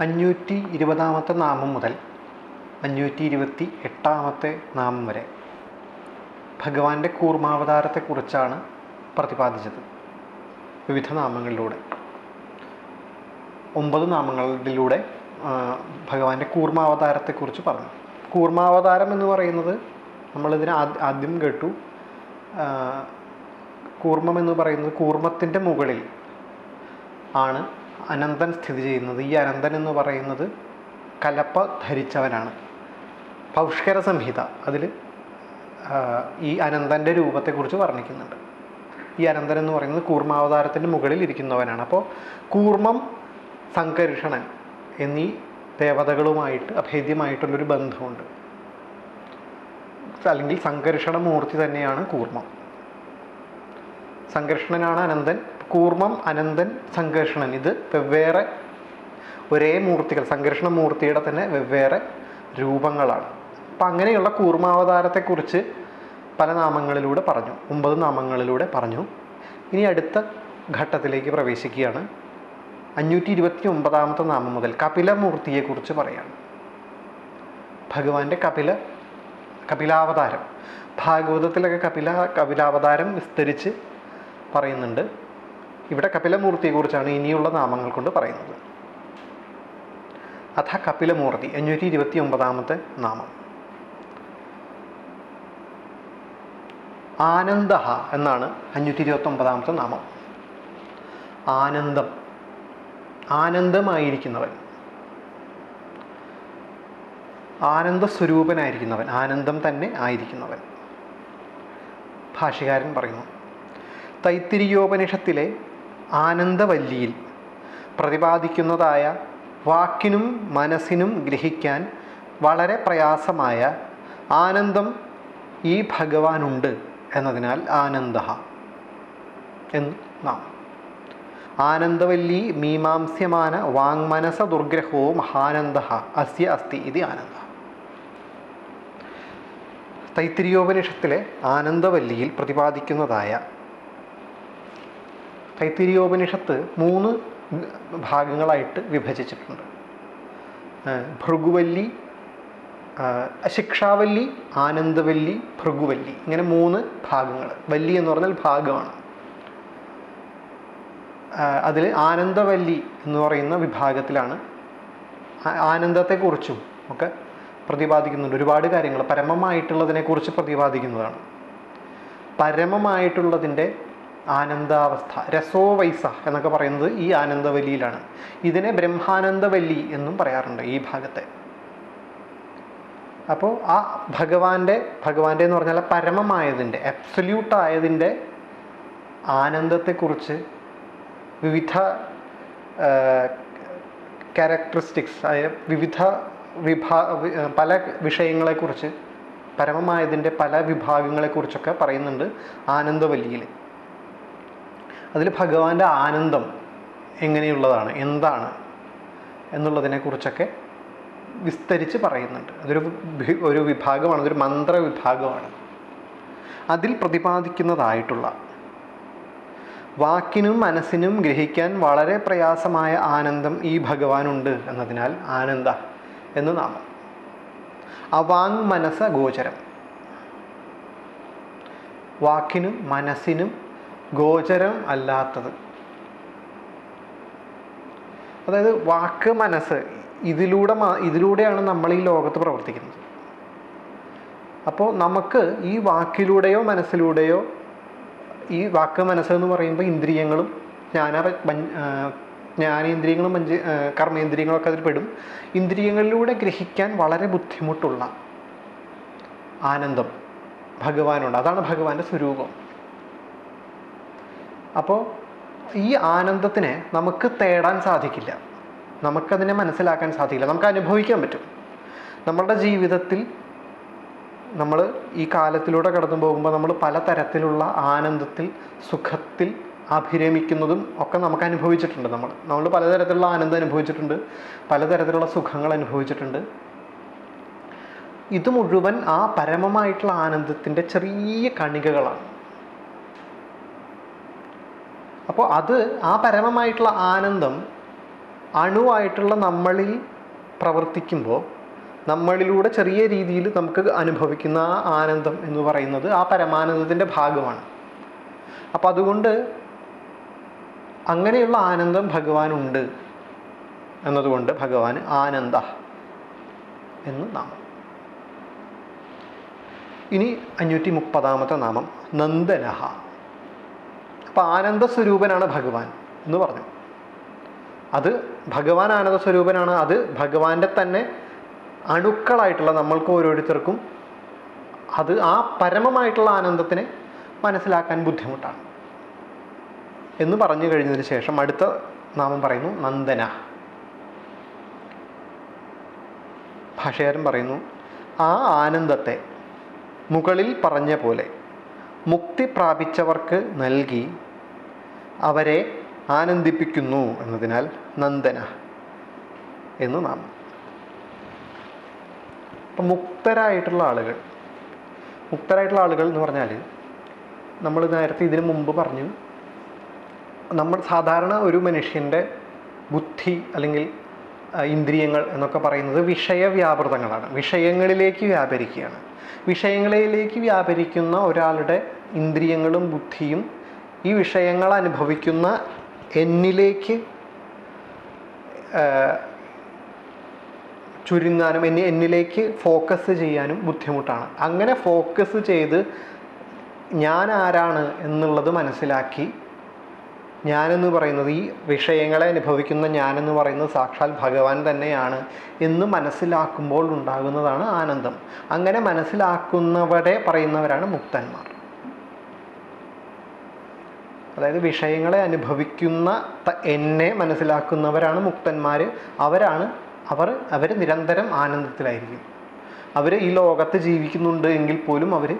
അഞ്ഞൂറ്റി ഇരുപതാമത്തെ നാമം മുതൽ അഞ്ഞൂറ്റി ഇരുപത്തി എട്ടാമത്തെ നാമം വരെ. ഭഗവാന്റെ കൂർമാവതാരത്തെക്കുറിച്ചാണ് പ്രതിപാദിച്ചത്. വിവിധ നാമങ്ങളിലൂടെ. ഒമ്പത് നാമങ്ങളിലൂടെ ഭഗവാന്റെ കൂർമാവതാരത്തെക്കുറിച്ച് പറഞ്ഞു. കൂർമാവതാരം എന്ന് പറയുന്നത് നമ്മളിതിന് ആദ്- ആദ്യം കേട്ടു. കൂർമ്മം എന്ന് പറയുന്നത് കൂർമ്മത്തിന്റെ മുകളിൽ ആണ് അനന്തൻ സ്ഥിതി ചെയ്യുന്നത് ഈ അനന്തൻ എന്ന് പറയുന്നത് കലപ്പ ധരിച്ചവനാണ്. പൗഷ്കര സംഹിത അതിൽ ഈ അനന്തന്റെ രൂപത്തെക്കുറിച്ച് വർണിക്കുന്നുണ്ട്. ഈ അനന്തൻ എന്ന് പറയുന്നത് കൂർമാവതാരത്തിന്റെ മുകളിൽ ഇരിക്കുന്നവനാണ്. അപ്പോൾ കൂർമ്മം സംകർഷണൻ എന്നീ ദേവതകളുമായിട്ട് അഭേദ്യമായിട്ടുള്ളൊരു ബന്ധമുണ്ട്. അല്ലെങ്കിൽ സംകർഷണ മൂർത്തി തന്നെയാണ് കൂർമ്മം സംകർഷണനാണ് അനന്തൻ. കൂർമ്മം അനന്തൻ സംഘർഷണൻ. ഇത് വെവ്വേറെ ഒരേ മൂർത്തികൾ സംഘർഷണ മൂർത്തിയുടെ തന്നെ വെവ്വേറെ രൂപങ്ങളാണ്. അപ്പം അങ്ങനെയുള്ള കൂർമാവതാരത്തെക്കുറിച്ച് പല നാമങ്ങളിലൂടെ പറഞ്ഞു ഒമ്പത് നാമങ്ങളിലൂടെ പറഞ്ഞു. ഇനി അടുത്ത ഘട്ടത്തിലേക്ക് പ്രവേശിക്കുകയാണ്. അഞ്ഞൂറ്റി ഇരുപത്തി ഒമ്പതാമത്തെ നാമം മുതൽ കപിലമൂർത്തിയെക്കുറിച്ച് പറയാണ്. ഭഗവാന്റെ കപില കപിലാവതാരം. ഭാഗവതത്തിലൊക്കെ കപില കപിലാവതാരം വിസ്തരിച്ച് പറയുന്നുണ്ട്. ഇവിടെ കപിലമൂർത്തിയെക്കുറിച്ചാണ് ഇനിയുള്ള നാമങ്ങൾ കൊണ്ട് പറയുന്നത്. അഥ കപിലമൂർത്തി അഞ്ഞൂറ്റി ഇരുപത്തി ഒമ്പതാമത്തെ നാമം. ആനന്ദ എന്നാണ് അഞ്ഞൂറ്റി ഇരുപത്തി ഒമ്പതാമത്തെ നാമം. ആനന്ദം. ആനന്ദമായിരിക്കുന്നവൻ. ആനന്ദ സ്വരൂപനായിരിക്കുന്നവൻ ആനന്ദം തന്നെ ആയിരിക്കുന്നവൻ. ഭാഷകാരൻ പറയുന്നു തൈത്തിരിയോപനിഷത്തിലെ ആനന്ദവല്ലിയിൽ പ്രതിപാദിക്കുന്നതായ വാക്കിനും മനസ്സിനും ഗ്രഹിക്കാൻ വളരെ പ്രയാസമായ ആനന്ദം ഈ ഭഗവാനുണ്ട് എന്നതിനാൽ ആനന്ദ എന്ന് നാം. ആനന്ദവല്ലി മീമാംസ്യമാന വാങ്മനസ ദുർഗ്രഹോ മഹാനന്ദ അസ്യ അസ്തി ഇത് ആനന്ദ. തൈത്തിരിയോപനിഷത്തിലെ ആനന്ദവല്ലിയിൽ പ്രതിപാദിക്കുന്നതായ തൈത്തിരിയോപനിഷത്ത് മൂന്ന് ഭാഗങ്ങളായിട്ട് വിഭജിച്ചിട്ടുണ്ട്. ഭൃഗുവല്ലി ശിക്ഷാവല്ലി ആനന്ദവല്ലി ഭൃഗുവല്ലി. ഇങ്ങനെ മൂന്ന് ഭാഗങ്ങൾ. വല്ലി എന്ന് പറഞ്ഞാൽ ഭാഗമാണ്. അതിൽ ആനന്ദവല്ലി എന്ന് പറയുന്ന വിഭാഗത്തിലാണ് ആനന്ദത്തെക്കുറിച്ചും ഒക്കെ പ്രതിപാദിക്കുന്നുണ്ട്. ഒരുപാട് കാര്യങ്ങൾ. പരമമായിട്ടുള്ളതിനെക്കുറിച്ച് പ്രതിപാദിക്കുന്നതാണ്. പരമമായിട്ടുള്ളതിന്റെ ആനന്ദാവസ്ഥ രസോവൈസ എന്നൊക്കെ പറയുന്നത് ഈ ആനന്ദവല്ലിയിലാണ്. ഇതിനെ ബ്രഹ്മാനന്ദവല്ലി എന്നും പറയാറുണ്ട് ഈ ഭാഗത്തെ. അപ്പോൾ ആ ഭഗവാന്റെ ഭഗവാന്റെ എന്ന് പറഞ്ഞാൽ പരമമായതിന്റെ അബ്സല്യൂട്ട് ആയതിന്റെ ആനന്ദത്തെക്കുറിച്ച് വിവിധ ക്യാരക്ടറിസ്റ്റിക്സ് ആയ വിവിധ വിഭാ പല വിഷയങ്ങളെക്കുറിച്ച് പരമമായതിന്റെ പല വിഭാഗങ്ങളെക്കുറിച്ചൊക്കെ പറയുന്നുണ്ട് ആനന്ദവല്ലിയിൽ. അതിൽ ഭഗവാന്റെ ആനന്ദം എങ്ങനെയുള്ളതാണ് എന്താണ് എന്നുള്ളതിനെക്കുറിച്ചൊക്കെ വിസ്തരിച്ച് പറയുന്നുണ്ട്. അതൊരു ഒരു വിഭാഗമാണ് അതൊരു മന്ത്ര വിഭാഗമാണ്. അതിൽ പ്രതിപാദിക്കുന്നതായിട്ടുള്ള വാക്കിനും മനസ്സിനും ഗ്രഹിക്കാൻ വളരെ പ്രയാസമായ ആനന്ദം ഈ ഭഗവാനുണ്ട് എന്നതിനാൽ ആനന്ദ എന്ന് നാമം. അവാങ് മനസ്സ ഗോചരം. വാക്കിനും മനസ്സിനും ഗോചരം അല്ലാത്തത്. അതായത് വാക്ക് മനസ്സ് ഇതിലൂടെ ഇതിലൂടെയാണ് നമ്മൾ ഈ ലോകത്ത് പ്രവർത്തിക്കുന്നത്. അപ്പോൾ നമുക്ക് ഈ വാക്കിലൂടെയോ മനസ്സിലൂടെയോ ഈ വാക്ക് മനസ്സ് എന്ന് പറയുമ്പോൾ ഇന്ദ്രിയങ്ങളും ജ്ഞാന ജ്ഞാനേന്ദ്രിയങ്ങളും പഞ്ച കർമ്മേന്ദ്രിയങ്ങളൊക്കെ അതിൽ പെടും. ഇന്ദ്രിയങ്ങളിലൂടെ ഗ്രഹിക്കാൻ വളരെ ബുദ്ധിമുട്ടുള്ള ആനന്ദം ഭഗവാനുണ്ട്. അതാണ് ഭഗവാന്റെ സ്വരൂപം. അപ്പോൾ ഈ ആനന്ദത്തിനെ നമുക്ക് തേടാൻ സാധിക്കില്ല. നമുക്കതിനെ മനസ്സിലാക്കാൻ സാധിക്കില്ല. നമുക്ക് അനുഭവിക്കാൻ പറ്റും. നമ്മളുടെ ജീവിതത്തിൽ നമ്മൾ ഈ കാലത്തിലൂടെ കടന്നു പോകുമ്പോൾ നമ്മൾ പലതരത്തിലുള്ള ആനന്ദത്തിൽ സുഖത്തിൽ അഭിരമിക്കുന്നതും ഒക്കെ നമുക്ക് അനുഭവിച്ചിട്ടുണ്ട് നമ്മൾ. നമ്മൾ പലതരത്തിലുള്ള ആനന്ദം അനുഭവിച്ചിട്ടുണ്ട്. പലതരത്തിലുള്ള സുഖങ്ങൾ അനുഭവിച്ചിട്ടുണ്ട്. ഇത് മുഴുവൻ ആ പരമമായിട്ടുള്ള ആനന്ദത്തിന്റെ ചെറിയ കണികകളാണ്. അപ്പോൾ അത് ആ പരമമായിട്ടുള്ള ആനന്ദം അണുവായിട്ടുള്ള നമ്മളിൽ പ്രവർത്തിക്കുമ്പോൾ നമ്മളിലൂടെ ചെറിയ രീതിയിൽ നമുക്ക് അനുഭവിക്കുന്ന ആ ആനന്ദം എന്ന് പറയുന്നത് ആ പരമാനന്ദത്തിന്റെ ഭാഗമാണ്. അപ്പം അതുകൊണ്ട് അങ്ങനെയുള്ള ആനന്ദം ഭഗവാനുണ്ട് എന്നതുകൊണ്ട് ഭഗവാൻ ആനന്ദ എന്ന് നാമം. ഇനി അഞ്ഞൂറ്റി മുപ്പതാമത്തെ നാമം നന്ദനഹ. അപ്പം ആനന്ദ സ്വരൂപനാണ് ഭഗവാൻ എന്ന് പറഞ്ഞു. അത് ഭഗവാൻ ആനന്ദ സ്വരൂപനാണ് അത് ഭഗവാന്റെ തന്നെ അണുക്കളായിട്ടുള്ള നമ്മൾക്ക് ഓരോരുത്തർക്കും അത് ആ പരമമായിട്ടുള്ള ആനന്ദത്തിനെ മനസ്സിലാക്കാൻ ബുദ്ധിമുട്ടാണ്. എന്ന് പറഞ്ഞു കഴിഞ്ഞതിന് ശേഷം അടുത്ത നാമം പറയുന്നു നന്ദന. ഭാഷകാരൻ പറയുന്നു ആ ആനന്ദത്തെ മുകളിൽ പറഞ്ഞ പോലെ മുക്തി പ്രാപിച്ചവർക്ക് നൽകി അവരെ ആനന്ദിപ്പിക്കുന്നു എന്നതിനാൽ നന്ദന എന്ന് നാം അപ്പം മുക്തരായിട്ടുള്ള ആളുകൾ മുക്തരായിട്ടുള്ള ആളുകൾ എന്ന് പറഞ്ഞാൽ നമ്മൾ നേരത്തെ ഇതിനു മുമ്പ് പറഞ്ഞു നമ്മൾ സാധാരണ ഒരു മനുഷ്യന്റെ ബുദ്ധി അല്ലെങ്കിൽ ഇന്ദ്രിയങ്ങൾ എന്നൊക്കെ പറയുന്നത് വിഷയവ്യാപൃതങ്ങളാണ് വിഷയങ്ങളിലേക്ക് വ്യാപരിക്കുകയാണ്. വിഷയങ്ങളിലേക്ക് വ്യാപരിക്കുന്ന ഒരാളുടെ ഇന്ദ്രിയങ്ങളും ബുദ്ധിയും ഈ വിഷയങ്ങൾ അനുഭവിക്കുന്ന എന്നിലേക്ക് ചുരുങ്ങാനും എന്നി എന്നിലേക്ക് ഫോക്കസ് ചെയ്യാനും ബുദ്ധിമുട്ടാണ്. അങ്ങനെ ഫോക്കസ് ചെയ്ത് ഞാൻ ആരാണ് എന്നുള്ളത് മനസ്സിലാക്കി ഞാനെന്ന് പറയുന്നത് ഈ വിഷയങ്ങളെ അനുഭവിക്കുന്ന ഞാനെന്ന് പറയുന്നത് സാക്ഷാൽ ഭഗവാൻ തന്നെയാണ് എന്ന് മനസ്സിലാക്കുമ്പോൾ ഉണ്ടാകുന്നതാണ് ആനന്ദം. അങ്ങനെ മനസ്സിലാക്കുന്നവരെ പറയുന്നവരാണ് മുക്തന്മാർ. അതായത് വിഷയങ്ങളെ അനുഭവിക്കുന്ന എന്നെ മനസ്സിലാക്കുന്നവരാണ് മുക്തന്മാർ അവരാണ് അവർ അവർ നിരന്തരം ആനന്ദത്തിലായിരിക്കും. അവർ ഈ ലോകത്ത് ജീവിക്കുന്നുണ്ട് എങ്കിൽ പോലും അവർ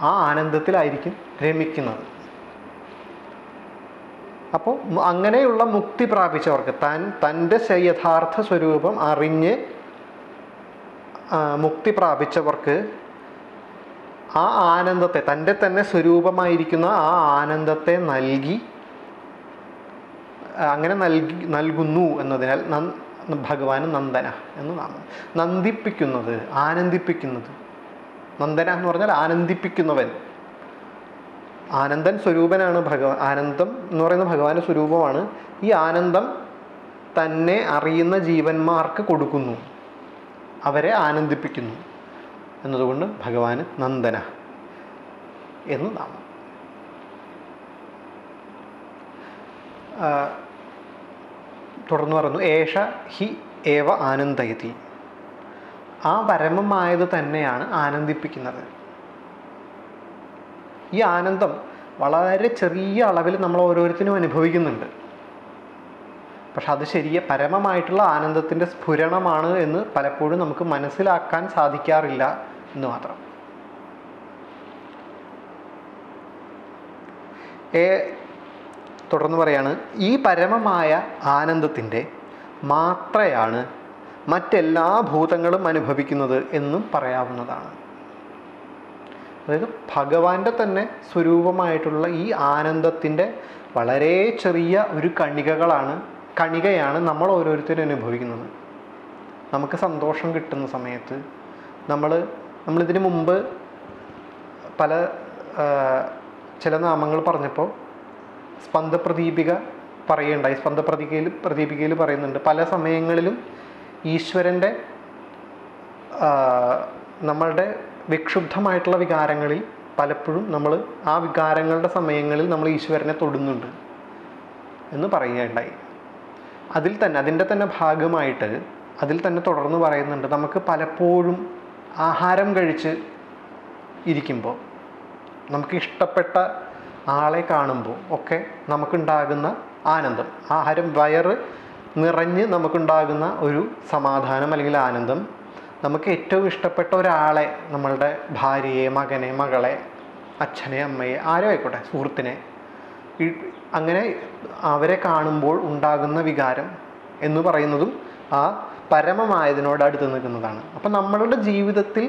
ആ ആനന്ദത്തിലായിരിക്കും രമിക്കുന്നത്. അപ്പോൾ അങ്ങനെയുള്ള മുക്തി പ്രാപിച്ചവർക്ക് താൻ തന്റെ യഥാർത്ഥ സ്വരൂപം അറിഞ്ഞ് മുക്തി പ്രാപിച്ചവർക്ക് ആ ആനന്ദത്തെ തന്റെ തന്നെ സ്വരൂപമായിരിക്കുന്ന ആ ആനന്ദത്തെ നൽകി അങ്ങനെ നൽകി നൽകുന്നു എന്നതിനാൽ നന് ഭഗവാന് നന്ദന എന്ന് നാമം. നന്ദിപ്പിക്കുന്നത് ആനന്ദിപ്പിക്കുന്നത്. നന്ദന എന്ന് പറഞ്ഞാൽ ആനന്ദിപ്പിക്കുന്നവൻ. ആനന്ദൻ സ്വരൂപനാണ് ഭഗവാൻ ആനന്ദം എന്ന് പറയുന്ന ഭഗവാന്റെ സ്വരൂപമാണ്. ഈ ആനന്ദം തന്നെ അറിയുന്ന ജീവന്മാർക്ക് കൊടുക്കുന്നു. അവരെ ആനന്ദിപ്പിക്കുന്നു. എന്നതുകൊണ്ട് ഭഗവാന് നന്ദന എന്ന് നാമം. തുടർന്ന് പറഞ്ഞു ഏഷ ഹി ഏവ ആനന്ദയതി. ആ പരമമായത് തന്നെയാണ് ആനന്ദിപ്പിക്കുന്നത്. ഈ ആനന്ദം വളരെ ചെറിയ അളവിൽ നമ്മൾ ഓരോരുത്തരും അനുഭവിക്കുന്നുണ്ട്. പക്ഷെ അത് ശരിയെ പരമമായിട്ടുള്ള ആനന്ദത്തിന്റെ സ്ഫുരണമാണ് എന്ന് പലപ്പോഴും നമുക്ക് മനസ്സിലാക്കാൻ സാധിക്കാറില്ല എന്ന് മാത്രം. ഏ തുടർന്ന് പറയാണ് ഈ പരമമായ ആനന്ദത്തിന്റെ മാത്രയാണ് മറ്റെല്ലാ ഭൂതങ്ങളും അനുഭവിക്കുന്നത് എന്നും പറയാവുന്നതാണ്. അതായത് ഭഗവാന്റെ തന്നെ സ്വരൂപമായിട്ടുള്ള ഈ ആനന്ദത്തിന്റെ വളരെ ചെറിയ ഒരു കണികകളാണ് കണികയാണ് നമ്മൾ ഓരോരുത്തരും അനുഭവിക്കുന്നത്. നമുക്ക് സന്തോഷം കിട്ടുന്ന സമയത്ത് നമ്മൾ നമ്മളിതിന് മുമ്പ് പല ചില നാമങ്ങൾ പറഞ്ഞപ്പോൾ സ്പന്ദപ്രദീപിക പറയുണ്ടായി സ്പന്ദപ്രതികയിൽ പ്രദീപികയിൽ പറയുന്നുണ്ട്. പല സമയങ്ങളിലും ഈശ്വരന്റെ നമ്മളുടെ വിക്ഷുബ്ധമായിട്ടുള്ള വികാരങ്ങളിൽ പലപ്പോഴും നമ്മൾ ആ വികാരങ്ങളുടെ സമയങ്ങളിൽ നമ്മൾ ഈശ്വരനെ തൊടുന്നുണ്ട് എന്ന് പറയുകയുണ്ടായി. അതിൽ തന്നെ അതിന്റെ തന്നെ ഭാഗമായിട്ട് അതിൽ തന്നെ തുടർന്ന് പറയുന്നുണ്ട് നമുക്ക് പലപ്പോഴും ആഹാരം കഴിച്ച് ഇരിക്കുമ്പോൾ നമുക്ക് ഇഷ്ടപ്പെട്ട ആളെ കാണുമ്പോൾ ഒക്കെ നമുക്കുണ്ടാകുന്ന ആനന്ദം. ആഹാരം വയറ് നിറഞ്ഞ് നമുക്കുണ്ടാകുന്ന ഒരു സമാധാനം അല്ലെങ്കിൽ ആനന്ദം നമുക്ക് ഏറ്റവും ഇഷ്ടപ്പെട്ട ഒരാളെ നമ്മളുടെ ഭാര്യയെ മകനെ മകളെ അച്ഛനെ അമ്മയെ ആരോ ആയിക്കോട്ടെ സുഹൃത്തിനെ അങ്ങനെ അവരെ കാണുമ്പോൾ ഉണ്ടാകുന്ന വികാരം എന്ന് പറയുന്നതും ആ പരമമായതിനോട് അടുത്ത് നിൽക്കുന്നതാണ്. അപ്പം നമ്മളുടെ ജീവിതത്തിൽ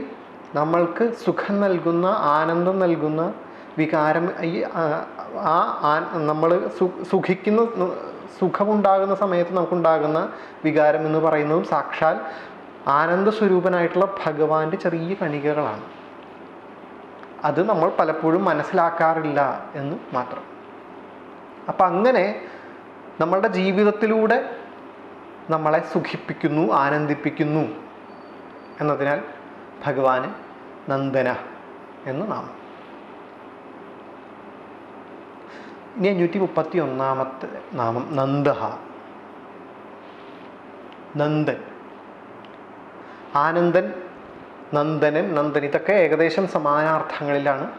നമ്മൾക്ക് സുഖം നൽകുന്ന ആനന്ദം നൽകുന്ന വികാരം ഈ ആ- നമ്മൾ സുഖിക്കുന്ന സുഖമുണ്ടാകുന്ന സമയത്ത് നമുക്കുണ്ടാകുന്ന വികാരം എന്ന് പറയുന്നതും സാക്ഷാൽ ആനന്ദ സ്വരൂപനായിട്ടുള്ള ഭഗവാന്റെ ചെറിയ കണികകളാണ്. അത് നമ്മൾ പലപ്പോഴും മനസ്സിലാക്കാറില്ല എന്ന് മാത്രം. അപ്പം അങ്ങനെ നമ്മളുടെ ജീവിതത്തിലൂടെ നമ്മളെ സുഖിപ്പിക്കുന്നു ആനന്ദിപ്പിക്കുന്നു എന്നതിനാൽ ഭഗവാന് നന്ദന എന്ന് നാമം. ഇനി അഞ്ഞൂറ്റി മുപ്പത്തി ഒന്നാമത്തെ നാമം നന്ദഹ. നന്ദൻ. ആനന്ദൻ നന്ദനൻ നന്ദൻ ഇതൊക്കെ ഏകദേശം സമാനാർത്ഥങ്ങളിലാണ്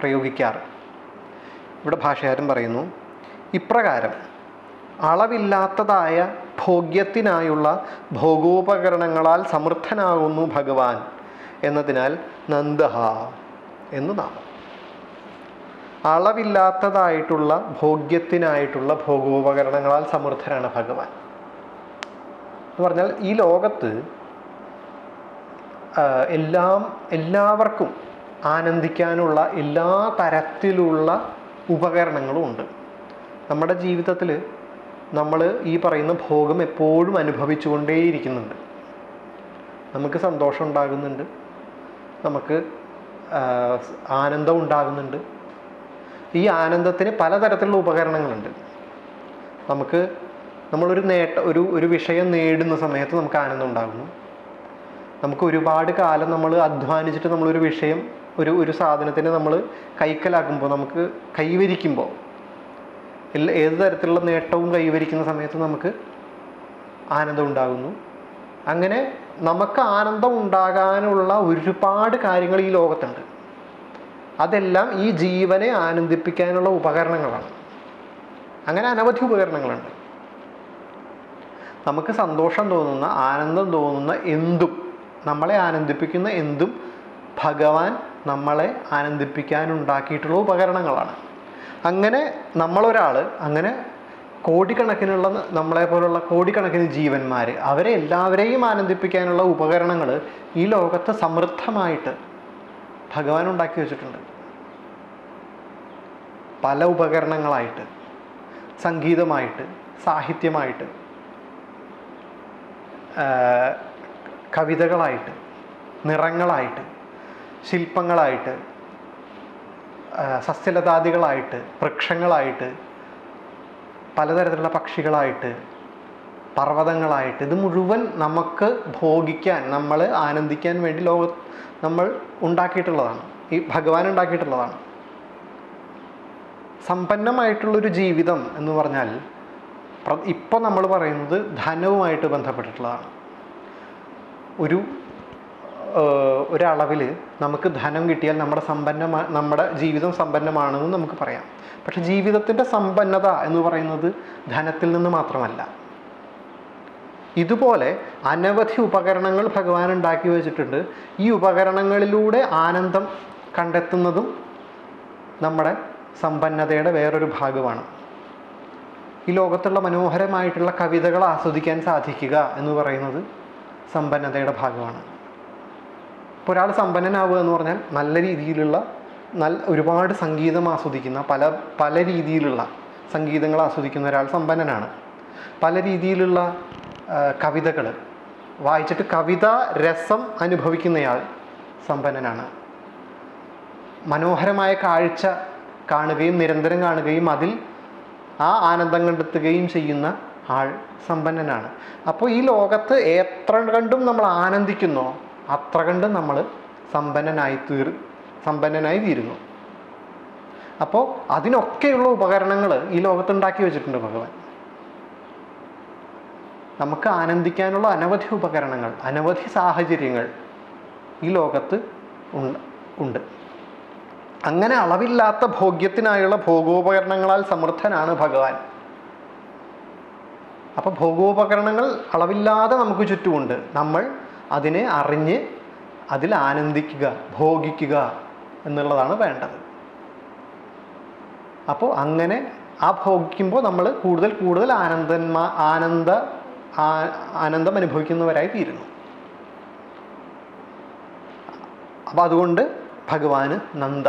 പ്രയോഗിക്കാറ്. ഇവിടെ ഭാഷകാരൻ പറയുന്നു ഇപ്രകാരം അളവില്ലാത്തതായ ഭോഗ്യത്തിനായുള്ള ഭോഗോപകരണങ്ങളാൽ സമൃദ്ധനാകുന്നു ഭഗവാൻ എന്നതിനാൽ നന്ദഹ എന്ന് നാമം. അളവില്ലാത്തതായിട്ടുള്ള ഭോഗ്യത്തിനായിട്ടുള്ള ഭോഗോപകരണങ്ങളാൽ സമൃദ്ധനാണ് ഭഗവാൻ. എന്ന് പറഞ്ഞാൽ ഈ ലോകത്ത് എല്ലാം എല്ലാവർക്കും ആനന്ദിക്കാനുള്ള എല്ലാ തരത്തിലുള്ള ഉപകരണങ്ങളും ഉണ്ട്. നമ്മുടെ ജീവിതത്തിൽ നമ്മൾ ഈ പറയുന്ന ഭോഗം എപ്പോഴും അനുഭവിച്ചുകൊണ്ടേയിരിക്കുന്നുണ്ട്. നമുക്ക് സന്തോഷം ഉണ്ടാകുന്നുണ്ട്. നമുക്ക് ആനന്ദം ഉണ്ടാകുന്നുണ്ട്. ഈ ആനന്ദത്തിന് പലതരത്തിലുള്ള ഉപകരണങ്ങളുണ്ട്. നമുക്ക് നമ്മളൊരു നേട്ട ഒരു ഒരു വിഷയം നേടുന്ന സമയത്ത് നമുക്ക് ആനന്ദം ഉണ്ടാകുന്നു. നമുക്ക് ഒരുപാട് കാലം നമ്മൾ അധ്വാനിച്ചിട്ട് നമ്മളൊരു വിഷയം ഒരു ഒരു സാധനത്തിനെ നമ്മൾ കൈക്കലാക്കുമ്പോൾ നമുക്ക് കൈവരിക്കുമ്പോൾ എല്ലാ ഏത് തരത്തിലുള്ള നേട്ടവും കൈവരിക്കുന്ന സമയത്ത് നമുക്ക് ആനന്ദം ഉണ്ടാകുന്നു. അങ്ങനെ നമുക്ക് ആനന്ദം ഉണ്ടാകാനുള്ള ഒരുപാട് കാര്യങ്ങൾ ഈ ലോകത്തുണ്ട്. അതെല്ലാം ഈ ജീവനെ ആനന്ദിപ്പിക്കാനുള്ള ഉപകരണങ്ങളാണ്. അങ്ങനെ അനവധി ഉപകരണങ്ങളുണ്ട്. നമുക്ക് സന്തോഷം തോന്നുന്ന ആനന്ദം തോന്നുന്ന എന്തും നമ്മളെ ആനന്ദിപ്പിക്കുന്ന എന്തും ഭഗവാൻ നമ്മളെ ആനന്ദിപ്പിക്കാൻ ഉണ്ടാക്കിയിട്ടുള്ള ഉപകരണങ്ങളാണ്. അങ്ങനെ നമ്മളൊരാൾ അങ്ങനെ കോടിക്കണക്കിനുള്ള നമ്മളെ പോലുള്ള കോടിക്കണക്കിന് ജീവന്മാർ അവരെ എല്ലാവരെയും ആനന്ദിപ്പിക്കാനുള്ള ഉപകരണങ്ങൾ ഈ ലോകത്ത് സമൃദ്ധമായിട്ട് ഭഗവാൻ ഉണ്ടാക്കി വെച്ചിട്ടുണ്ട്. പല ഉപകരണങ്ങളായിട്ട് സംഗീതമായിട്ട് സാഹിത്യമായിട്ട് കവിതകളായിട്ട് നിറങ്ങളായിട്ട് ശില്പങ്ങളായിട്ട് സസ്യലതാദികളായിട്ട് വൃക്ഷങ്ങളായിട്ട് പലതരത്തിലുള്ള പക്ഷികളായിട്ട് പർവതങ്ങളായിട്ട് ഇത് മുഴുവൻ നമുക്ക് ഭോഗിക്കാൻ നമ്മൾ ആനന്ദിക്കാൻ വേണ്ടി ലോക നമ്മൾ ഉണ്ടാക്കിയിട്ടുള്ളതാണ്. ഈ ഭഗവാൻ ഉണ്ടാക്കിയിട്ടുള്ളതാണ്. സമ്പന്നമായിട്ടുള്ളൊരു ജീവിതം എന്ന് പറഞ്ഞാൽ ഇപ്പോൾ നമ്മൾ പറയുന്നത് ധനവുമായിട്ട് ബന്ധപ്പെട്ടിട്ടുള്ളതാണ്. ഒരു ഒരളവിൽ നമുക്ക് ധനം കിട്ടിയാൽ നമ്മുടെ സമ്പന്നമാ നമ്മുടെ ജീവിതം സമ്പന്നമാണെന്ന് നമുക്ക് പറയാം. പക്ഷെ ജീവിതത്തിന്റെ സമ്പന്നത എന്ന് പറയുന്നത് ധനത്തിൽ നിന്ന് മാത്രമല്ല. ഇതുപോലെ അനവധി ഉപകരണങ്ങൾ ഭഗവാൻ ഉണ്ടാക്കി വെച്ചിട്ടുണ്ട്. ഈ ഉപകരണങ്ങളിലൂടെ ആനന്ദം കണ്ടെത്തുന്നതും നമ്മുടെ സമ്പന്നതയുടെ വേറൊരു ഭാഗമാണ്. ഈ ലോകത്തുള്ള മനോഹരമായിട്ടുള്ള കവിതകൾ ആസ്വദിക്കാൻ സാധിക്കുക എന്ന് പറയുന്നത് സമ്പന്നതയുടെ ഭാഗമാണ്. ഇപ്പോൾ ഒരാൾ സമ്പന്നനാവുക എന്ന് പറഞ്ഞാൽ നല്ല രീതിയിലുള്ള നല്ല ഒരുപാട് സംഗീതം ആസ്വദിക്കുന്ന പല പല രീതിയിലുള്ള സംഗീതങ്ങൾ ആസ്വദിക്കുന്ന ഒരാൾ സമ്പന്നനാണ്. പല രീതിയിലുള്ള കവിതകൾ വായിച്ചിട്ട് കവിത രസം അനുഭവിക്കുന്നയാൾ സമ്പന്നനാണ്. മനോഹരമായ കാഴ്ച കാണുകയും നിരന്തരം കാണുകയും അതിൽ ആ ആനന്ദം കണ്ടെത്തുകയും ചെയ്യുന്ന ആൾ സമ്പന്നനാണ്. അപ്പോൾ ഈ ലോകത്ത് എത്ര കണ്ടും നമ്മൾ ആനന്ദിക്കുന്നോ അത്ര കണ്ടും നമ്മൾ സമ്പന്നനായി തീർ സമ്പന്നനായി തീരുന്നു. അപ്പോൾ അതിനൊക്കെയുള്ള ഉപകരണങ്ങൾ ഈ ലോകത്ത് ഉണ്ടാക്കി വെച്ചിട്ടുണ്ട് ഭഗവാൻ. നമുക്ക് ആനന്ദിക്കാനുള്ള അനവധി ഉപകരണങ്ങൾ അനവധി സാഹചര്യങ്ങൾ ഈ ലോകത്ത് ഉണ്ട്. അങ്ങനെ അളവില്ലാത്ത ഭോഗ്യത്തിനായുള്ള ഭോഗോപകരണങ്ങളാൽ സമൃദ്ധനാണ് ഭഗവാൻ. അപ്പോൾ ഭോഗോപകരണങ്ങൾ അളവില്ലാതെ നമുക്ക് ചുറ്റുമുണ്ട്. നമ്മൾ അതിനെ അറിഞ്ഞ് അതിൽ ആനന്ദിക്കുക ഭോഗിക്കുക എന്നുള്ളതാണ് വേണ്ടത്. അപ്പോൾ അങ്ങനെ ആ ഭോഗിക്കുമ്പോൾ നമ്മൾ കൂടുതൽ കൂടുതൽ ആനന്ദന്മാ ആനന്ദ ആനന്ദം അനുഭവിക്കുന്നവരായി തീരുന്നു. അപ്പോൾ അതുകൊണ്ട് ഭഗവാന് നന്ദ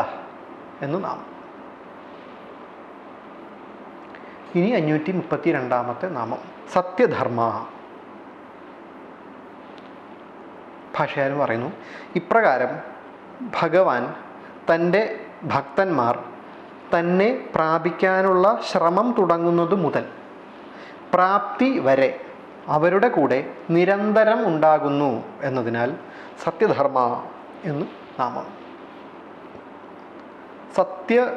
എന്ന് നാം ഇനി അഞ്ഞൂറ്റി മുപ്പത്തി രണ്ടാമത്തെ നാമം. സത്യധർമ്മ. ഭാഷകാരൻ പറയുന്നു ഇപ്രകാരം ഭഗവാൻ തന്റെ ഭക്തന്മാർ തന്നെ പ്രാപിക്കാനുള്ള ശ്രമം തുടങ്ങുന്നത് മുതൽ പ്രാപ്തി വരെ അവരുടെ കൂടെ നിരന്തരം ഉണ്ടാകുന്നു എന്നതിനാൽ സത്യധർമ്മ എന്ന് നാമം. സത്യ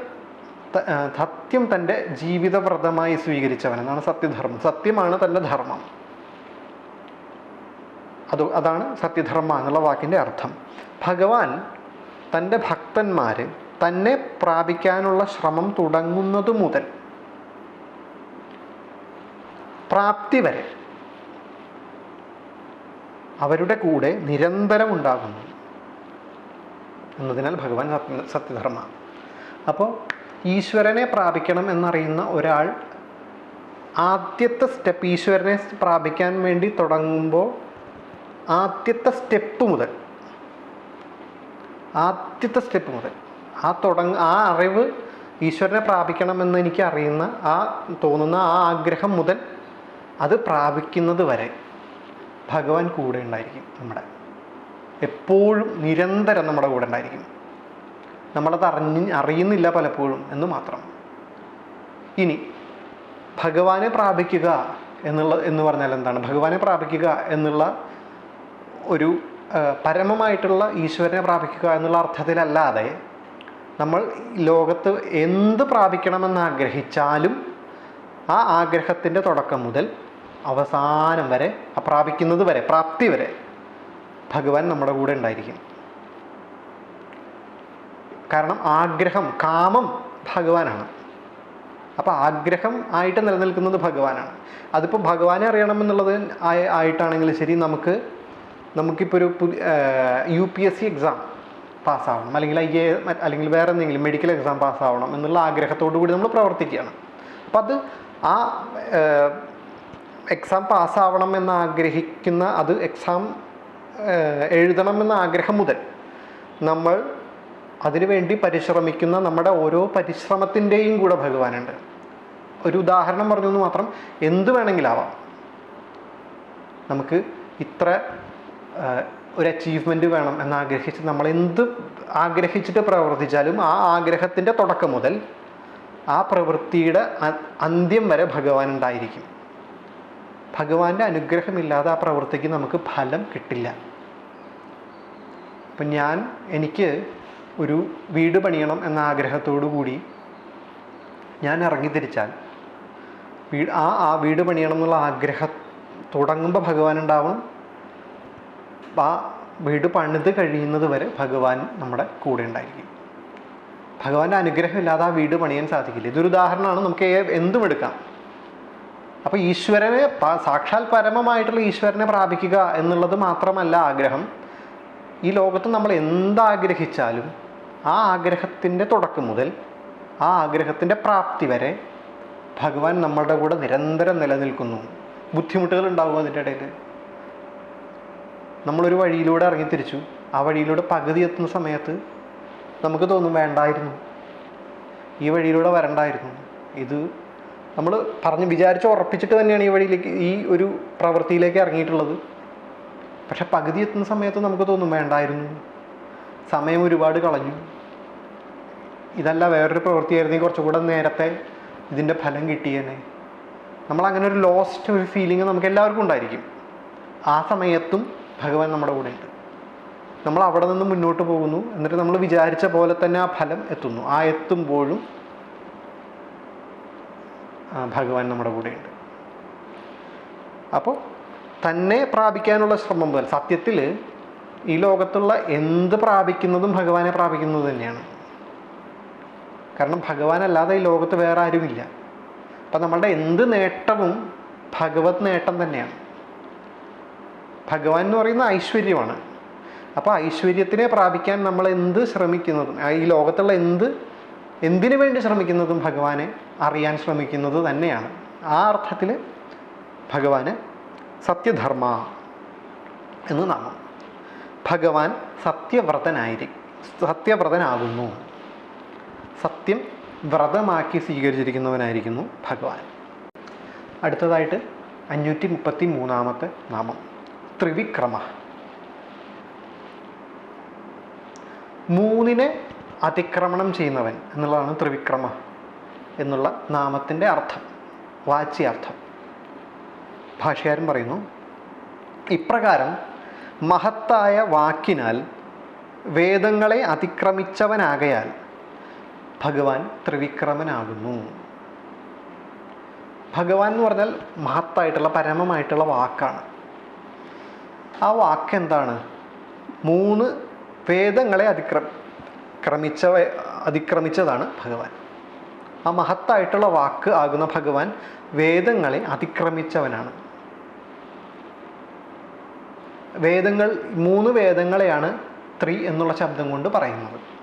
സത്യം തന്റെ ജീവിതവ്രതമായി സ്വീകരിച്ചവൻ എന്നാണ് സത്യധർമ്മം. സത്യമാണ് തന്റെ ധർമ്മം. അത് അതാണ് സത്യധർമ്മ എന്നുള്ള വാക്കിന്റെ അർത്ഥം. ഭഗവാൻ തന്റെ ഭക്തന്മാർ തന്നെ പ്രാപിക്കാനുള്ള ശ്രമം തുടങ്ങുന്നത് മുതൽ പ്രാപ്തി വരെ അവരുടെ കൂടെ നിരന്തരം ഉണ്ടാകുന്നു. എന്നതിനാൽ ഭഗവാൻ സത്യധർമ്മ. അപ്പോൾ ഈശ്വരനെ പ്രാപിക്കണം എന്നറിയുന്ന ഒരാൾ ആദ്യത്തെ സ്റ്റെപ്പ് ഈശ്വരനെ പ്രാപിക്കാൻ വേണ്ടി തുടങ്ങുമ്പോൾ ആദ്യത്തെ സ്റ്റെപ്പ് മുതൽ ആദ്യത്തെ സ്റ്റെപ്പ് മുതൽ ആ തുടങ്ങ ആ അറിവ് ഈശ്വരനെ പ്രാപിക്കണമെന്ന് എനിക്ക് അറിയുന്ന ആ തോന്നുന്ന ആ ആഗ്രഹം മുതൽ അത് പ്രാപിക്കുന്നത് വരെ ഭഗവാൻ കൂടെ ഉണ്ടായിരിക്കും നമ്മുടെ. എപ്പോഴും നിരന്തരം നമ്മുടെ കൂടെ ഉണ്ടായിരിക്കും. നമ്മളത് അറിഞ്ഞ് അറിയുന്നില്ല പലപ്പോഴും എന്ന് മാത്രം. ഇനി ഭഗവാനെ പ്രാപിക്കുക എന്നുള്ള എന്ന് പറഞ്ഞാൽ എന്താണ്? ഭഗവാനെ പ്രാപിക്കുക എന്നുള്ള ഒരു പരമമായിട്ടുള്ള ഈശ്വരനെ പ്രാപിക്കുക എന്നുള്ള അർത്ഥത്തിലല്ലാതെ നമ്മൾ ലോകത്ത് എന്ത് പ്രാപിക്കണമെന്ന് ആഗ്രഹിച്ചാലും ആ ആഗ്രഹത്തിന്റെ തുടക്കം മുതൽ അവസാനം വരെ പ്രാപിക്കുന്നത് വരെ പ്രാപ്തി വരെ ഭഗവാൻ നമ്മുടെ കൂടെ ഉണ്ടായിരിക്കും. കാരണം ആഗ്രഹം കാമം ഭഗവാനാണ്. അപ്പോൾ ആഗ്രഹം ആയിട്ട് നിലനിൽക്കുന്നത് ഭഗവാനാണ്. അതിപ്പോൾ ഭഗവാനെ അറിയണമെന്നുള്ളത് എന്നുള്ളത് ആയിട്ടാണെങ്കിൽ ശരി നമുക്ക് നമുക്കിപ്പോൾ ഒരു U P S C exam പാസ്സാവണം. അല്ലെങ്കിൽ ഐ എ അല്ലെങ്കിൽ വേറെ എന്തെങ്കിലും മെഡിക്കൽ എക്സാം പാസ്സാവണം എന്നുള്ള ആഗ്രഹത്തോടു കൂടി നമ്മൾ പ്രവർത്തിക്കുകയാണ്. അപ്പം അത് ആ എക്സാം പാസ്സാവണം എന്ന് ആഗ്രഹിക്കുന്ന അത് എക്സാം എഴുതണമെന്ന ആഗ്രഹം മുതൽ നമ്മൾ അതിനുവേണ്ടി പരിശ്രമിക്കുന്ന നമ്മുടെ ഓരോ പരിശ്രമത്തിന്റെയും കൂടെ ഭഗവാനുണ്ട്. ഒരു ഉദാഹരണം പറഞ്ഞു എന്ന് മാത്രം എന്ത് വേണമെങ്കിലാവാം. നമുക്ക് ഇത്ര ഒരു അച്ചീവ്മെന്റ് വേണം എന്ന് ആഗ്രഹിച്ച് നമ്മൾ എന്ത് ആഗ്രഹിച്ചിട്ട് പ്രവർത്തിച്ചാലും ആ ആഗ്രഹത്തിന്റെ തുടക്കം മുതൽ ആ പ്രവൃത്തിയുടെ അന്ത്യം വരെ ഭഗവാൻ ഉണ്ടായിരിക്കും. ഭഗവാന്റെ അനുഗ്രഹമില്ലാതെ ആ പ്രവൃത്തിക്ക് നമുക്ക് ഫലം കിട്ടില്ല. അപ്പം ഞാൻ എനിക്ക് ഒരു വീട് പണിയണം എന്ന ആഗ്രഹത്തോടു കൂടി ഞാൻ ഇറങ്ങിത്തിരിച്ചാൽ വീട് ആ ആ വീട് പണിയണം എന്നുള്ള ആഗ്രഹം തുടങ്ങുമ്പോൾ ഭഗവാൻ ഉണ്ടാവണം. ആ വീട് പണിത് കഴിയുന്നത് വരെ ഭഗവാൻ നമ്മുടെ കൂടെ ഉണ്ടായിരിക്കും. ഭഗവാന്റെ അനുഗ്രഹം ഇല്ലാതെ ആ വീട് പണിയാൻ സാധിക്കില്ല. ഇതൊരു ഉദാഹരണമാണ്. നമുക്ക് എന്തും എടുക്കാം. അപ്പോൾ ഈശ്വരനെ സാക്ഷാൽ പരമമായിട്ടുള്ള ഈശ്വരനെ പ്രാപിക്കുക എന്നുള്ളത് മാത്രമല്ല ആഗ്രഹം. ഈ ലോകത്ത് നമ്മൾ എന്താഗ്രഹിച്ചാലും ആ ആഗ്രഹത്തിന്റെ തുടക്കം മുതൽ ആ ആഗ്രഹത്തിന്റെ പ്രാപ്തി വരെ ഭഗവാൻ നമ്മളുടെ കൂടെ നിരന്തരം നിലനിൽക്കുന്നു. ബുദ്ധിമുട്ടുകൾ ഉണ്ടാകും അതിന്റെ ഇടയിൽ. നമ്മളൊരു വഴിയിലൂടെ ഇറങ്ങി തിരിച്ചു ആ വഴിയിലൂടെ പകുതി എത്തുന്ന സമയത്ത് നമുക്ക് തോന്നും വേണ്ടായിരുന്നു. ഈ വഴിയിലൂടെ വരണ്ടായിരുന്നു. ഇത് നമ്മൾ പറഞ്ഞ് വിചാരിച്ച് ഉറപ്പിച്ചിട്ട് തന്നെയാണ് ഈ വഴിയിലേക്ക് ഈ ഒരു പ്രവൃത്തിയിലേക്ക് ഇറങ്ങിയിട്ടുള്ളത്. പക്ഷെ പകുതി എത്തുന്ന സമയത്ത് നമുക്ക് തോന്നും വേണ്ടായിരുന്നു. സമയം ഒരുപാട് കളഞ്ഞു. ഇതല്ല വേറൊരു പ്രവൃത്തിയായിരുന്നെങ്കിൽ കുറച്ചുകൂടെ നേരത്തെ ഇതിന്റെ ഫലം കിട്ടിയേനെ. നമ്മൾ അങ്ങനെ ഒരു ലോസ്റ്റ് ഒരു ഫീലിംഗ് നമുക്ക് എല്ലാവർക്കും ഉണ്ടായിരിക്കും. ആ സമയത്തും ഭഗവാൻ നമ്മുടെ കൂടെ ഉണ്ട്. നമ്മൾ അവിടെ നിന്ന് മുന്നോട്ട് പോകുന്നു എന്നിട്ട് നമ്മൾ വിചാരിച്ച പോലെ തന്നെ ആ ഫലം എത്തുന്നു. ആ എത്തുമ്പോഴും ഭഗവാൻ നമ്മുടെ കൂടെയുണ്ട് അപ്പോൾ തന്നെ പ്രാപിക്കാനുള്ള ശ്രമം പോലെ സത്യത്തിൽ ഈ ലോകത്തുള്ള എന്ത് പ്രാപിക്കുന്നതും ഭഗവാനെ പ്രാപിക്കുന്നത് തന്നെയാണ്. കാരണം ഭഗവാൻ അല്ലാതെ ഈ ലോകത്ത് വേറെ ആരുമില്ല. അപ്പം നമ്മളുടെ എന്ത് നേട്ടവും ഭഗവത് നേട്ടം തന്നെയാണ്. ഭഗവാൻ എന്ന് പറയുന്ന ഐശ്വര്യമാണ്. അപ്പോൾ ഐശ്വര്യത്തിനെ പ്രാപിക്കാൻ നമ്മൾ എന്ത് ശ്രമിക്കുന്നതും ഈ ലോകത്തുള്ള എന്ത് എന്തിനു വേണ്ടി ശ്രമിക്കുന്നതും ഭഗവാനെ അറിയാൻ ശ്രമിക്കുന്നത് തന്നെയാണ്. ആ അർത്ഥത്തിൽ ഭഗവാന് സത്യധർമ്മ എന്ന് നാമം. ഭഗവാൻ സത്യവ്രതനായിരിക്കും സത്യവ്രതനാകുന്നു. സത്യം വ്രതമാക്കി സ്വീകരിച്ചിരിക്കുന്നവനായിരിക്കുന്നു ഭഗവാൻ. അടുത്തതായിട്ട് അഞ്ഞൂറ്റി മുപ്പത്തി മൂന്നാമത്തെ നാമം ത്രിവിക്രമ. മൂന്നിനെ അതിക്രമണം ചെയ്യുന്നവൻ എന്നുള്ളതാണ് ത്രിവിക്രമ എന്നുള്ള നാമത്തിന്റെ അർത്ഥം വാച്യാർത്ഥം. ഭാഷകാരൻ പറയുന്നു ഇപ്രകാരം മഹത്തായ വാക്കിനാൽ വേദങ്ങളെ അതിക്രമിച്ചവനാകയാൽ ഭഗവാൻ ത്രിവിക്രമനാകുന്നു. ഭഗവാൻ എന്ന് പറഞ്ഞാൽ മഹത്തായിട്ടുള്ള പരമമായിട്ടുള്ള വാക്കാണ്. ആ വാക്ക് എന്താണ്? മൂന്ന് വേദങ്ങളെ അതിക്ര ക്രമിച്ച അതിക്രമിച്ചതാണ് ഭഗവാൻ. ആ മഹത്തായിട്ടുള്ള വാക്ക് ആകുന്ന ഭഗവാൻ വേദങ്ങളെ അതിക്രമിച്ചവനാണ്. വേദങ്ങൾ മൂന്ന് വേദങ്ങളെയാണ് ത്രി എന്നുള്ള ശബ്ദം കൊണ്ട് പറയുന്നത്.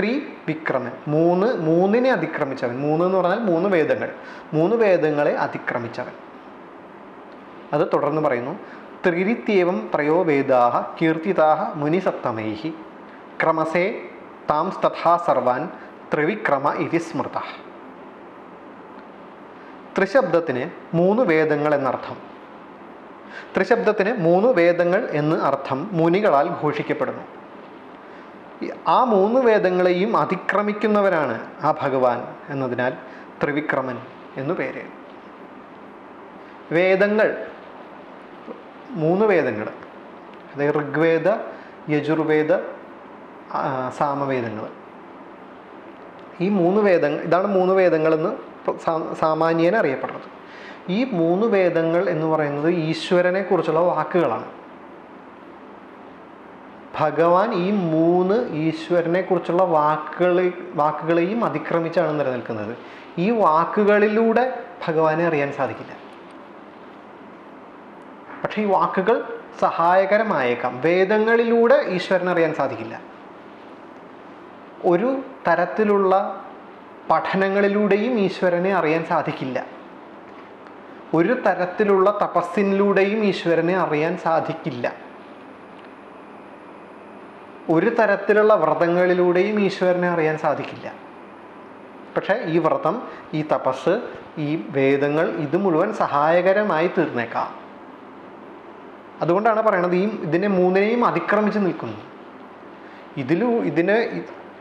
ത്രി വിക്രമൻ. മൂന്ന് മൂന്നിനെ അതിക്രമിച്ചവൻ. മൂന്ന് എന്ന് പറഞ്ഞാൽ മൂന്ന് വേദങ്ങൾ. മൂന്ന് വേദങ്ങളെ അതിക്രമിച്ചവൻ. അത് തുടർന്ന് പറയുന്നു. ത്രിരിത്യവം ത്രയോ വേദാഹ കീർത്തിതാഹ മുനിസത്തമൈഹി ക്രമസേ താം തഥാ സർവാൻ ത്രിവിക്രമ ഇതി സ്മൃത. ത്രിശബ്ദത്തിന് മൂന്ന് വേദങ്ങൾ എന്നർത്ഥം. ത്രിശബ്ദത്തിന് മൂന്ന് വേദങ്ങൾ എന്ന് അർത്ഥം മുനികളാൽ ഘോഷിക്കപ്പെടുന്നു. ആ മൂന്ന് വേദങ്ങളെയും അതിക്രമിക്കുന്നവരാണ് ആ ഭഗവാൻ എന്നതിനാൽ ത്രിവിക്രമൻ എന്നു പേര്. വേദങ്ങൾ മൂന്ന് വേദങ്ങൾ അതായത് ഋഗ്വേദ യജുർവേദ സാമവേദങ്ങൾ. ഈ മൂന്ന് വേദങ്ങൾ ഇതാണ് മൂന്ന് വേദങ്ങളെന്ന് സാമാന്യേന അറിയപ്പെടുന്നത്. ഈ മൂന്ന് വേദങ്ങൾ എന്ന് പറയുന്നത് ഈശ്വരനെക്കുറിച്ചുള്ള വാക്കുകളാണ്. ഭഗവാൻ ഈ മൂന്ന് ഈശ്വരനെ കുറിച്ചുള്ള വാക്കുകളെ വാക്കുകളെയും അതിക്രമിച്ചാണ് നിലനിൽക്കുന്നത്. ഈ വാക്കുകളിലൂടെ ഭഗവാനെ അറിയാൻ സാധിക്കില്ല. പക്ഷേ ഈ വാക്കുകൾ സഹായകരമായേക്കാം. വേദങ്ങളിലൂടെ ഈശ്വരനെ അറിയാൻ സാധിക്കില്ല. ഒരു തരത്തിലുള്ള പഠനങ്ങളിലൂടെയും ഈശ്വരനെ അറിയാൻ സാധിക്കില്ല. ഒരു തരത്തിലുള്ള തപസ്സിനിലൂടെയും ഈശ്വരനെ അറിയാൻ സാധിക്കില്ല. ഒരു തരത്തിലുള്ള വ്രതങ്ങളിലൂടെയും ഈശ്വരനെ അറിയാൻ സാധിക്കില്ല. പക്ഷേ ഈ വ്രതം ഈ തപസ് ഈ വേദങ്ങൾ ഇത് മുഴുവൻ സഹായകരമായി തീർന്നേക്കാം. അതുകൊണ്ടാണ് പറയണത് ഈ ഇതിനെ മൂന്നിനെയും അതിക്രമിച്ച് നിൽക്കുന്നു. ഇതിലൂ ഇതിന്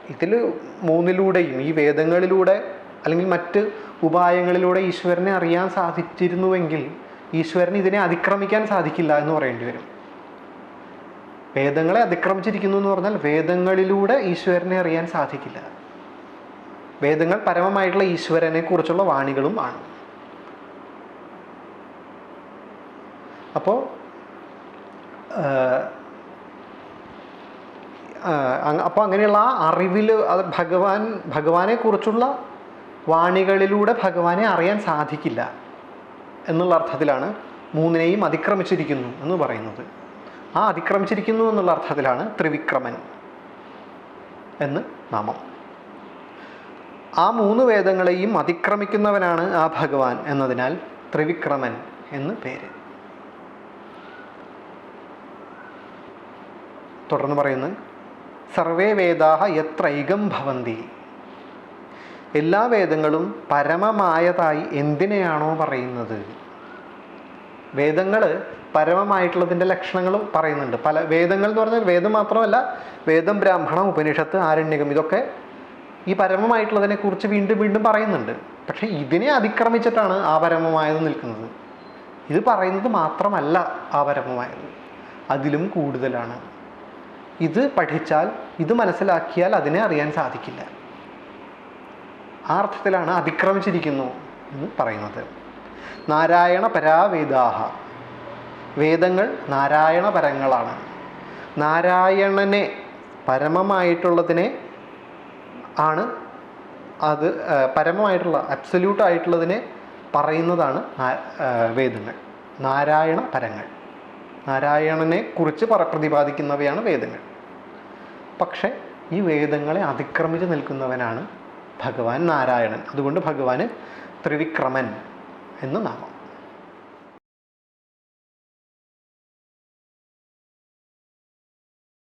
ഇതിൽ മൂന്നിലൂടെയും ഈ വേദങ്ങളിലൂടെ അല്ലെങ്കിൽ മറ്റ് ഉപായങ്ങളിലൂടെ ഈശ്വരനെ അറിയാൻ സാധിച്ചിരുന്നുവെങ്കിൽ ഈശ്വരന് ഇതിനെ അതിക്രമിക്കാൻ സാധിക്കില്ല എന്ന് പറയേണ്ടി വരും. വേദങ്ങളെ അതിക്രമിച്ചിരിക്കുന്നു എന്ന് പറഞ്ഞാൽ വേദങ്ങളിലൂടെ ഈശ്വരനെ അറിയാൻ സാധിക്കില്ല. വേദങ്ങൾ പരമമായിട്ടുള്ള ഈശ്വരനെ കുറിച്ചുള്ള വാണികളും ആണ്. അപ്പോൾ അപ്പോൾ അങ്ങനെയുള്ള ആ അറിവിൽ അത് ഭഗവാൻ ഭഗവാനെ കുറിച്ചുള്ള വാണികളിലൂടെ ഭഗവാനെ അറിയാൻ സാധിക്കില്ല എന്നുള്ള അർത്ഥത്തിലാണ് മൂന്നിനെയും അതിക്രമിച്ചിരിക്കുന്നു എന്ന് പറയുന്നത്. ആ അതിക്രമിച്ചിരിക്കുന്നു എന്നുള്ള അർത്ഥത്തിലാണ് ത്രിവിക്രമൻ എന്ന് നാമം. ആ മൂന്ന് വേദങ്ങളെയും അതിക്രമിക്കുന്നവനാണ് ആ ഭഗവാൻ എന്നതിനാൽ ത്രിവിക്രമൻ എന്ന് പേര്. തുടർന്ന് പറയുന്നു സർവേ വേദാഹ എത്രൈകം ഭവന്തി. എല്ലാ വേദങ്ങളും പരമമായതായി എന്തിനെയാണോ പറയുന്നത്? വേദങ്ങൾ പരമമായിട്ടുള്ളതിന്റെ ലക്ഷണങ്ങളും പറയുന്നുണ്ട്. പല വേദങ്ങൾ എന്ന് പറഞ്ഞാൽ വേദം മാത്രമല്ല വേദം ബ്രാഹ്മണം ഉപനിഷത്ത് ആരണ്യകം ഇതൊക്കെ ഈ പരമമായിട്ടുള്ളതിനെ കുറിച്ച് വീണ്ടും വീണ്ടും പറയുന്നുണ്ട്. പക്ഷേ ഇതിനെ അതിക്രമിച്ചിട്ടാണ് ആ പരമമായത് നിൽക്കുന്നത്. ഇത് പറയുന്നത് മാത്രമല്ല ആ പരമമായത്. അതിലും കൂടുതലാണ്. ഇത് പഠിച്ചാൽ ഇത് മനസ്സിലാക്കിയാൽ അതിനെ അറിയാൻ സാധിക്കില്ല. ആ അർത്ഥത്തിലാണ് അതിക്രമിച്ചിരിക്കുന്നു എന്ന് പറയുന്നത്. നാരായണ പരാവേദാഹ. വേദങ്ങൾ നാരായണ പരങ്ങളാണ്. നാരായണനെ പരമമായിട്ടുള്ളതിനെ ആണ് അത് പരമമായിട്ടുള്ള അബ്സല്യൂട്ട് ആയിട്ടുള്ളതിനെ പറയുന്നതാണ് വേദങ്ങൾ. നാരായണ പരങ്ങൾ. നാരായണനെ കുറിച്ച് പ്രതിപാദിക്കുന്നവയാണ് വേദങ്ങൾ. പക്ഷേ ഈ വേദങ്ങളെ അതിക്രമിച്ച് നിൽക്കുന്നവനാണ് ഭഗവാൻ നാരായണൻ. അതുകൊണ്ട് ഭഗവാന് ത്രിവിക്രമൻ എന്ന് നാമം.